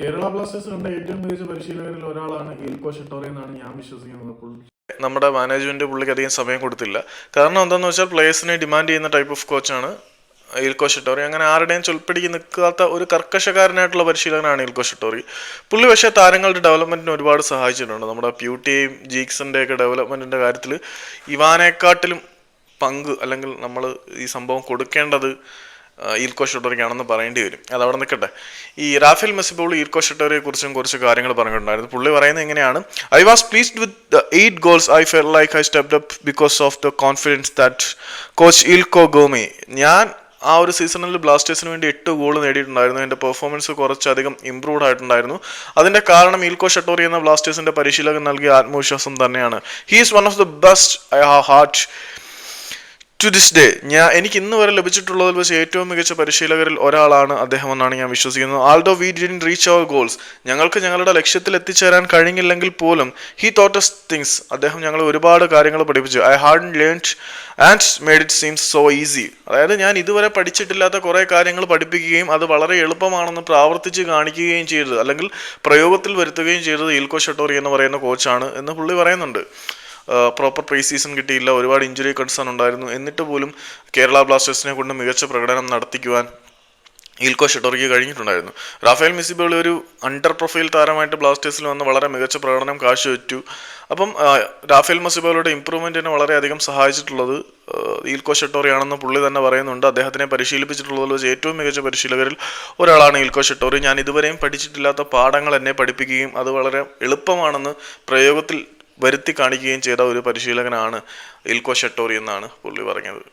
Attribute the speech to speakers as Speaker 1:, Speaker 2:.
Speaker 1: Kerala Blasters കണ്ട ഏറ്റവും മികച്ച പരിശീലകരിൽ ഒരാളാണ് ഇൽക്കോ ഷെട്ടോറി എന്നാണ് ഞാൻ വിശ്വസിക്കുന്നത്
Speaker 2: നമ്മുടെ മാനേജ്മെന്റ് പുള്ളിക്ക് അധികം സമയം കൊടുത്തില്ല. കാരണം എന്താണെന്ന് വെച്ചാൽ പ്ലേയേഴ്സിനെ ഡിമാൻഡ് ചെയ്യുന്ന ടൈപ്പ് ഓഫ് കോച്ചാണ് ഇൽക്കോ ഷെട്ടോറി. അങ്ങനെ ആരുടെയും ചൊൽപ്പിടിക്ക് നിൽക്കാത്ത ഒരു കർക്കശക്കാരനായിട്ടുള്ള പരിശീലകനാണ് ഇൽക്കോ ഷെട്ടോറി. പുള്ളി പക്ഷേ താരങ്ങളുടെ ഡെവലപ്മെന്റിന് ഒരുപാട് സഹായിച്ചിട്ടുണ്ട്. നമ്മുടെ പ്യൂട്ടിയെയും ജീക്സിന്റെ ഒക്കെ ഡെവലപ്മെന്റിന്റെ കാര്യത്തിൽ ഇവാനേക്കാട്ടിലും പങ്ക് അല്ലെങ്കിൽ നമ്മൾ ഈ സംഭവം കൊടുക്കേണ്ടത് ഈൽക്കോ ഷട്ടറിക്കാണെന്ന് പറയേണ്ടി വരും. അത് അവിടെ നിൽക്കട്ടെ. ഈ റാഫേൽ മെസ്സിബോൾ ഈൽക്കോ ഷെട്ടോറിയെ കുറിച്ചും കുറച്ച് കാര്യങ്ങൾ പറഞ്ഞിട്ടുണ്ടായിരുന്നു. പുള്ളി പറയുന്നത് എങ്ങനെയാണ് I was pleased with the eight goals I felt like I stepped up because of the confidence that coach Eelco gave me ഞാൻ ആ ഒരു സീസണിൽ ബ്ലാസ്റ്റേഴ്സിന് വേണ്ടി എട്ട് ഗോൾ നേടിയിട്ടുണ്ടായിരുന്നു. എന്റെ പെർഫോമൻസ് കുറച്ചധികം ഇമ്പ്രൂവ്ഡ് ആയിട്ടുണ്ടായിരുന്നു. അതിന്റെ കാരണം ഈൽക്കോ ഷട്ടോറി എന്ന ബ്ലാസ്റ്റേഴ്സിന്റെ പരിശീലകൻ നൽകിയ ആത്മവിശ്വാസം തന്നെയാണ്. He is one of the best I had to this day ഞാൻ എനിക്ക് ഇന്ന് വരെ ലഭിച്ചിട്ടുള്ളതിൽ വെച്ച് ഏറ്റവും മികച്ച പരിശീലകരിൽ ഒരാളാണ് അദ്ദേഹം എന്നാണ് ഞാൻ വിശ്വസിക്കുന്നത്. Also we didn't reach our goals ഞങ്ങൾക്ക് ഞങ്ങളുടെ ലക്ഷ്യത്തിൽ എത്തിച്ചേരാൻ കഴിഞ്ഞില്ലെങ്കിൽ പോലും ഹി തോട്ടസ് തിങ്സ് അദ്ദേഹം ഞങ്ങൾ ഒരുപാട് കാര്യങ്ങൾ പഠിപ്പിച്ചു. I had learned and made it seems so easy അതായത് ഞാൻ ഇതുവരെ പഠിച്ചിട്ടില്ലാത്ത കുറേ കാര്യങ്ങൾ പഠിപ്പിക്കുകയും അത് വളരെ എളുപ്പമാണെന്ന് പ്രാവർത്തിച്ച് കാണിക്കുകയും ചെയ്തത് അല്ലെങ്കിൽ പ്രയോഗത്തിൽ വരുത്തുകയും ചെയ്തത് ഇൽക്കോ ഷട്ടോറി എന്ന് പറയുന്ന കോച്ചാണ് എന്ന് പുള്ളി പറയുന്നുണ്ട്. പ്രോപ്പർ പ്രീ സീസൺ കിട്ടിയില്ല ഒരുപാട് ഇഞ്ചുറി കൺസേൺ ഉണ്ടായിരുന്നു. എന്നിട്ട് പോലും കേരള ബ്ലാസ്റ്റേഴ്സിനെ കൊണ്ട് മികച്ച പ്രകടനം നടത്തിക്കുവാൻ ഈൽക്കോ ഷെട്ടോറിക്ക് കഴിഞ്ഞിട്ടുണ്ടായിരുന്നു. റാഫേൽ മിസിബോളി ഒരു അണ്ടർ പ്രൊഫൈൽ താരമായിട്ട് ബ്ലാസ്റ്റേഴ്സിൽ വന്ന് വളരെ മികച്ച പ്രകടനം കാഴ്ചവെച്ചു. അപ്പം റാഫേൽ മെസ്സിബോളിയുടെ ഇമ്പ്രൂവ്മെന്റിനെ വളരെയധികം സഹായിച്ചിട്ടുള്ളത് ഈൽക്കോ ഷെട്ടോറിയാണെന്ന് പുള്ളി തന്നെ പറയുന്നുണ്ട്. അദ്ദേഹത്തിനെ പരിശീലിപ്പിച്ചിട്ടുള്ളതിൽ വെച്ച് ഏറ്റവും മികച്ച പരിശീലകരിൽ ഒരാളാണ് ഈൽക്കോ ഷെട്ടോറി ഞാൻ ഇതുവരെയും പഠിച്ചിട്ടില്ലാത്ത പാഠങ്ങൾ എന്നെ പഠിപ്പിക്കുകയും അത് വളരെ എളുപ്പമാണെന്ന് പ്രയോഗത്തിൽ വരുത്തി കാണിക്കുകയും ചെയ്ത ഒരു പരിശീലകനാണ് ഇൽക്കോ ഷെട്ടോറി എന്നാണ് പുള്ളി പറഞ്ഞത്